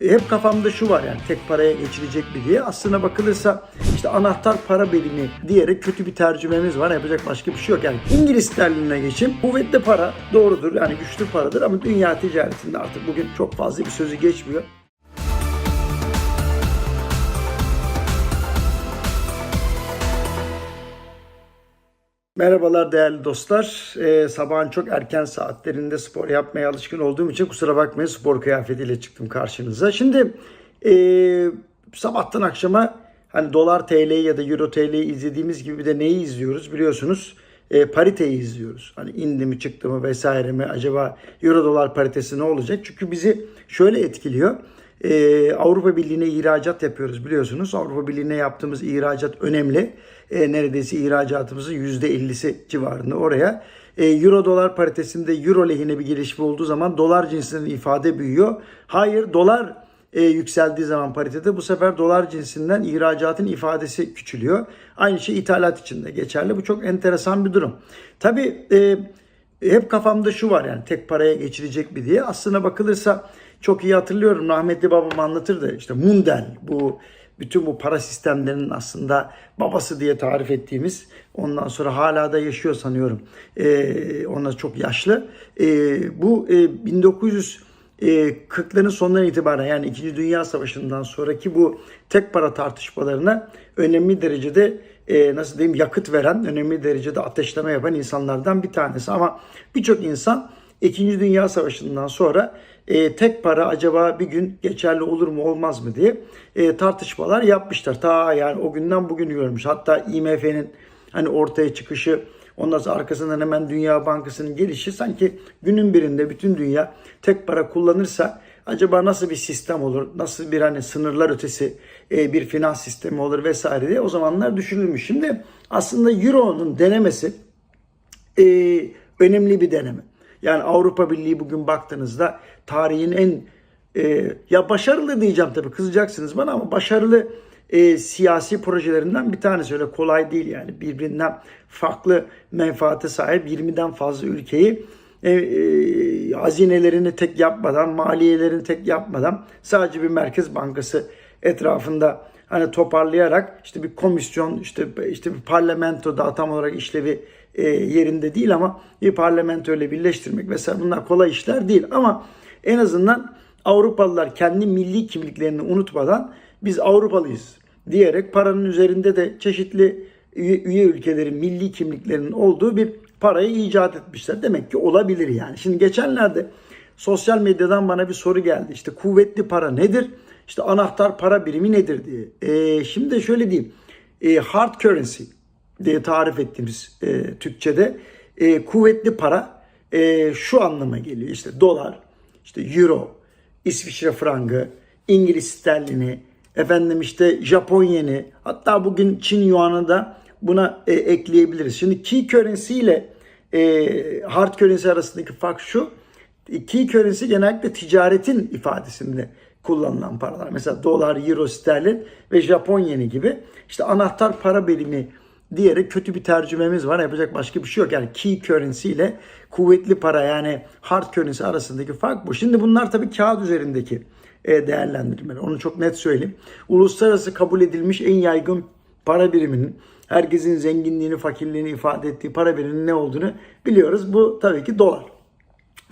hep kafamda şu var yani tek paraya geçilecek mi diye. Aslına bakılırsa işte anahtar para birimi diyerek kötü bir tercümemiz var. Yapacak başka bir şey yok. Yani İngiliz sterlinine geçim kuvvetli para doğrudur yani güçlü paradır ama dünya ticaretinde artık bugün çok fazla bir sözü geçmiyor. Merhabalar değerli dostlar. Ee, sabahın çok erken saatlerinde spor yapmaya alışkın olduğum için kusura bakmayın spor kıyafetiyle çıktım karşınıza. Şimdi e, sabahtan akşama hani dolar TL ya da euro TL'yi izlediğimiz gibi de neyi izliyoruz biliyorsunuz. E, pariteyi izliyoruz. Hani indi mi çıktı mı vesaire mi acaba euro dolar paritesi ne olacak? Çünkü bizi şöyle etkiliyor. Ee, Avrupa Birliği'ne ihracat yapıyoruz biliyorsunuz. Avrupa Birliği'ne yaptığımız ihracat önemli. Ee, neredeyse ihracatımızın %50'si civarında oraya. Ee, Euro dolar paritesinde euro lehine bir gelişme olduğu zaman dolar cinsinden ifade büyüyor. Hayır dolar e, yükseldiği zaman paritede bu sefer dolar cinsinden ihracatın ifadesi küçülüyor. Aynı şey ithalat için de geçerli. Bu çok enteresan bir durum. Tabii e, hep kafamda şu var yani tek paraya geçilecek mi diye. Aslına bakılırsa çok iyi hatırlıyorum rahmetli babam anlatırdı işte Mundel bu bütün bu para sistemlerinin aslında babası diye tarif ettiğimiz ondan sonra hala da yaşıyor sanıyorum. Ee, onlar çok yaşlı. Ee, bu e, 1900 e, 40'ların sonundan itibaren yani 2. Dünya Savaşı'ndan sonraki bu tek para tartışmalarına önemli derecede e, nasıl diyeyim yakıt veren, önemli derecede ateşleme yapan insanlardan bir tanesi. Ama birçok insan 2. Dünya Savaşı'ndan sonra e, tek para acaba bir gün geçerli olur mu olmaz mı diye e, tartışmalar yapmışlar. Ta yani o günden bugün görmüş. Hatta IMF'nin hani ortaya çıkışı Ondan sonra arkasından hemen Dünya Bankası'nın gelişi sanki günün birinde bütün dünya tek para kullanırsa acaba nasıl bir sistem olur? Nasıl bir hani sınırlar ötesi e, bir finans sistemi olur vesaire diye o zamanlar düşünülmüş. Şimdi aslında Euro'nun denemesi e, önemli bir deneme. Yani Avrupa Birliği bugün baktığınızda tarihin en e, ya başarılı diyeceğim tabii kızacaksınız bana ama başarılı e, siyasi projelerinden bir tanesi. Öyle kolay değil yani birbirinden farklı menfaate sahip 20'den fazla ülkeyi e, e, hazinelerini tek yapmadan, maliyelerini tek yapmadan sadece bir merkez bankası etrafında hani toparlayarak işte bir komisyon işte işte bir parlamento daha tam olarak işlevi e, yerinde değil ama bir parlamento ile birleştirmek vesaire bunlar kolay işler değil. Ama en azından Avrupalılar kendi milli kimliklerini unutmadan biz Avrupalıyız diyerek paranın üzerinde de çeşitli üye, üye ülkelerin milli kimliklerinin olduğu bir parayı icat etmişler. Demek ki olabilir yani. Şimdi geçenlerde sosyal medyadan bana bir soru geldi. İşte kuvvetli para nedir? İşte anahtar para birimi nedir diye. E, şimdi de şöyle diyeyim. E, hard currency diye tarif ettiğimiz e, Türkçe'de e, kuvvetli para e, şu anlama geliyor. İşte dolar, işte euro, İsviçre frangı, İngiliz sterlini, efendim işte Japon yeni, hatta bugün Çin yuanı da buna e, ekleyebiliriz. Şimdi key currency ile e, hard currency arasındaki fark şu. Key currency genellikle ticaretin ifadesinde kullanılan paralar. Mesela dolar, euro, sterlin ve Japon yeni gibi. İşte anahtar para birimi diyerek kötü bir tercümemiz var. Yapacak başka bir şey yok. Yani key currency ile kuvvetli para yani hard currency arasındaki fark bu. Şimdi bunlar tabii kağıt üzerindeki e, değerlendirmeler. Onu çok net söyleyeyim. Uluslararası kabul edilmiş en yaygın para biriminin herkesin zenginliğini, fakirliğini ifade ettiği para biriminin ne olduğunu biliyoruz. Bu tabii ki dolar.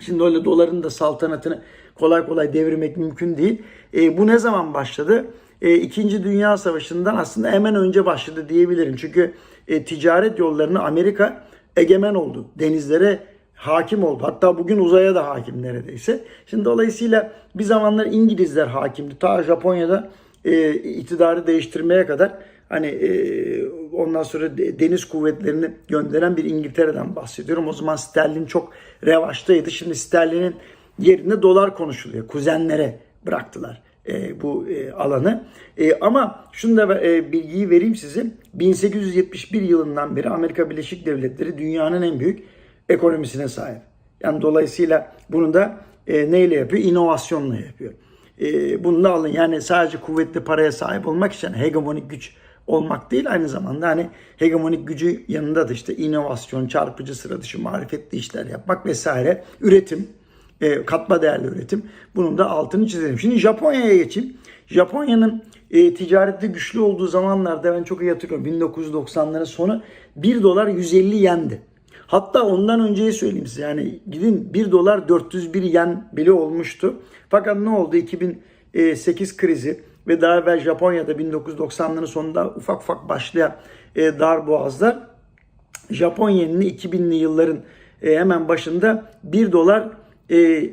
Şimdi öyle doların da saltanatını kolay kolay devirmek mümkün değil. E, bu ne zaman başladı? E, İkinci Dünya Savaşı'ndan aslında hemen önce başladı diyebilirim. Çünkü e, ticaret yollarını Amerika egemen oldu. Denizlere hakim oldu. Hatta bugün uzaya da hakim neredeyse. Şimdi dolayısıyla bir zamanlar İngilizler hakimdi. Ta Japonya'da e, iktidarı değiştirmeye kadar hani e, ondan sonra deniz kuvvetlerini gönderen bir İngiltere'den bahsediyorum. O zaman sterlin çok revaçtaydı. Şimdi sterlinin yerine dolar konuşuluyor. Kuzenlere bıraktılar e, bu e, alanı. E, ama şunu da e, bilgiyi vereyim size. 1871 yılından beri Amerika Birleşik Devletleri dünyanın en büyük ekonomisine sahip. Yani dolayısıyla bunu da e, neyle yapıyor? İnovasyonla yapıyor. E, bunu da alın. Yani sadece kuvvetli paraya sahip olmak için hegemonik güç olmak değil aynı zamanda hani hegemonik gücü yanında da işte inovasyon, çarpıcı sıra dışı marifetli işler yapmak vesaire, üretim E, katma değerli üretim. Bunun da altını çizelim. Şimdi Japonya'ya geçeyim. Japonya'nın e, ticarette güçlü olduğu zamanlarda ben çok iyi hatırlıyorum. 1990'ların sonu 1 dolar 150 yendi. Hatta ondan önceyi söyleyeyim size. Yani gidin 1 dolar 401 yen bile olmuştu. Fakat ne oldu? 2008 krizi ve daha evvel Japonya'da 1990'ların sonunda ufak ufak başlayan e, dar boğazlar Japon yenini 2000'li yılların e, hemen başında 1 dolar e,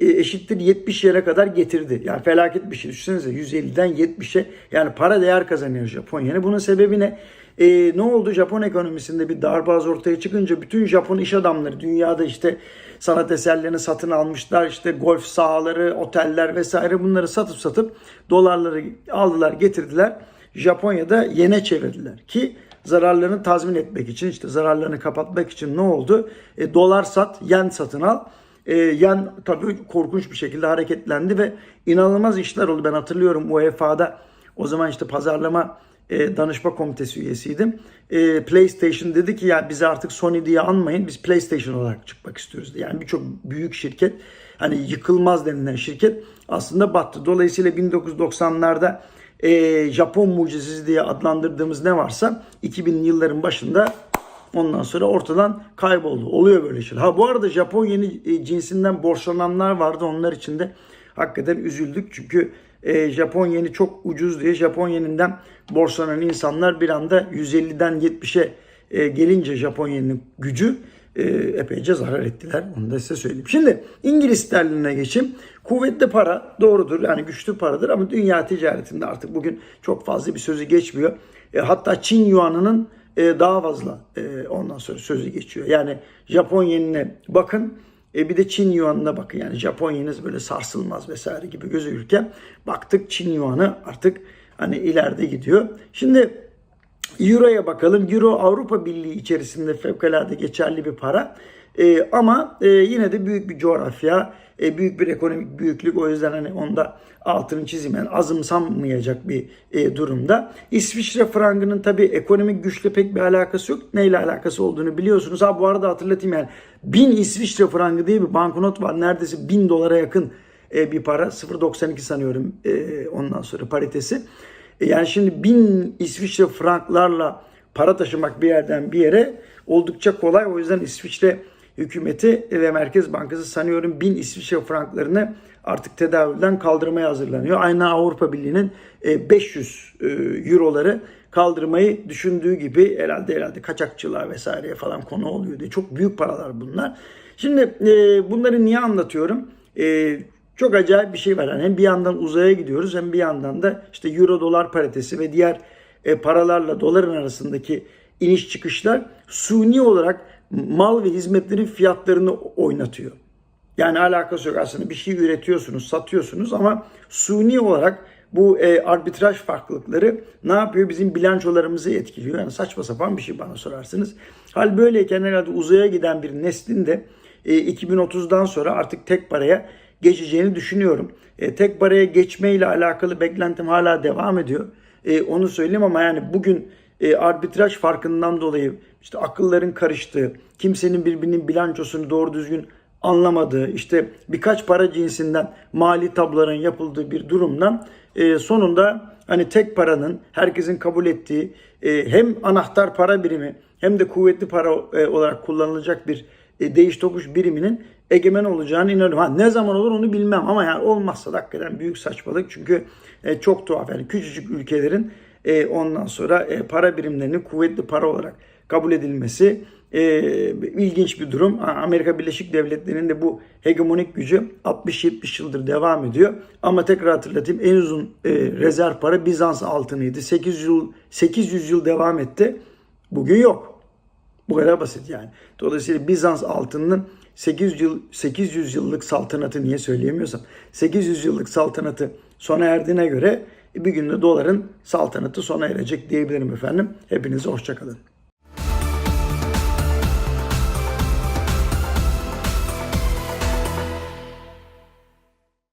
eşittir 70 yere kadar getirdi. Yani felaket bir şey. Düşünsenize 150'den 70'e yani para değer kazanıyor Japon yeni. Bunun sebebi ne? E, ne oldu? Japon ekonomisinde bir darbaz ortaya çıkınca bütün Japon iş adamları dünyada işte sanat eserlerini satın almışlar. işte golf sahaları, oteller vesaire bunları satıp satıp dolarları aldılar getirdiler. Japonya'da yene çevirdiler ki zararlarını tazmin etmek için işte zararlarını kapatmak için ne oldu? E, dolar sat, yen satın al. E, yen tabii korkunç bir şekilde hareketlendi ve inanılmaz işler oldu. Ben hatırlıyorum UEFA'da o zaman işte pazarlama e, danışma komitesi üyesiydim. E, PlayStation dedi ki ya bizi artık Sony diye anmayın biz PlayStation olarak çıkmak istiyoruz. dedi. Yani birçok büyük şirket hani yıkılmaz denilen şirket aslında battı. Dolayısıyla 1990'larda e, Japon mucizesi diye adlandırdığımız ne varsa 2000'li yılların başında ondan sonra ortadan kayboldu. Oluyor böyle şeyler. Ha bu arada Japon yeni e, cinsinden borçlananlar vardı. Onlar için de hakikaten üzüldük. Çünkü e, Japon yeni çok ucuz diye Japon yeninden borçlanan insanlar bir anda 150'den 70'e e, gelince Japon yeninin gücü e, epeyce zarar ettiler. Onu da size söyleyeyim. Şimdi İngiliz sterlinine geçeyim. Kuvvetli para doğrudur yani güçlü paradır ama dünya ticaretinde artık bugün çok fazla bir sözü geçmiyor. E, hatta Çin yuanının e, daha fazla e, ondan sonra sözü geçiyor. Yani Japon yenine bakın e, bir de Çin yuanına bakın. Yani Japon yeniniz böyle sarsılmaz vesaire gibi gözükürken baktık Çin yuanı artık hani ileride gidiyor. Şimdi Euro'ya bakalım. Euro Avrupa Birliği içerisinde fevkalade geçerli bir para. Ee, ama e, yine de büyük bir coğrafya, e, büyük bir ekonomik büyüklük. O yüzden hani onda altını çizeyim. Yani azımsanmayacak bir e, durumda. İsviçre frangının tabii ekonomik güçle pek bir alakası yok. Neyle alakası olduğunu biliyorsunuz. Ha bu arada hatırlatayım yani. 1000 İsviçre frangı diye bir banknot var. Neredeyse 1000 dolara yakın e, bir para. 0.92 sanıyorum e, ondan sonra paritesi. E, Yani şimdi bin İsviçre franklarla para taşımak bir yerden bir yere oldukça kolay. O yüzden İsviçre hükümeti ve Merkez Bankası sanıyorum bin İsviçre franklarını artık tedavülden kaldırmaya hazırlanıyor. Aynı Avrupa Birliği'nin e, 500 e, euroları kaldırmayı düşündüğü gibi herhalde herhalde kaçakçılığa vesaireye falan konu oluyor diye. Çok büyük paralar bunlar. Şimdi e, bunları niye anlatıyorum? E, çok acayip bir şey var. Yani hem bir yandan uzaya gidiyoruz hem bir yandan da işte euro dolar paritesi ve diğer e, paralarla doların arasındaki iniş çıkışlar suni olarak mal ve hizmetlerin fiyatlarını oynatıyor. Yani alakası yok aslında bir şey üretiyorsunuz, satıyorsunuz ama suni olarak bu e, arbitraj farklılıkları ne yapıyor? Bizim bilançolarımızı etkiliyor. Yani saçma sapan bir şey bana sorarsınız. Hal böyleyken herhalde uzaya giden bir neslin de e, 2030'dan sonra artık tek paraya geçeceğini düşünüyorum. E, tek paraya geçmeyle alakalı beklentim hala devam ediyor. E, onu söyleyeyim ama yani bugün e, arbitraj farkından dolayı işte akılların karıştığı, kimsenin birbirinin bilançosunu doğru düzgün anlamadığı, işte birkaç para cinsinden mali tabloların yapıldığı bir durumdan e, sonunda hani tek paranın herkesin kabul ettiği e, hem anahtar para birimi hem de kuvvetli para e, olarak kullanılacak bir e, değiş tokuş biriminin egemen olacağını inanıyorum. Ha, ne zaman olur onu bilmem ama yani olmazsa da hakikaten büyük saçmalık. Çünkü e, çok tuhaf yani küçücük ülkelerin e, ondan sonra e, para birimlerinin kuvvetli para olarak kabul edilmesi e, ilginç bir durum. Amerika Birleşik Devletleri'nin de bu hegemonik gücü 60-70 yıldır devam ediyor. Ama tekrar hatırlatayım en uzun e, rezerv para Bizans altınıydı. 800 yıl 800 yıl devam etti. Bugün yok. Bu kadar basit yani. Dolayısıyla Bizans altınının 800 yıl 800 yıllık saltanatı niye söyleyemiyorsam 800 yıllık saltanatı sona erdiğine göre bir günde doların saltanatı sona erecek diyebilirim efendim. Hepinize hoşçakalın.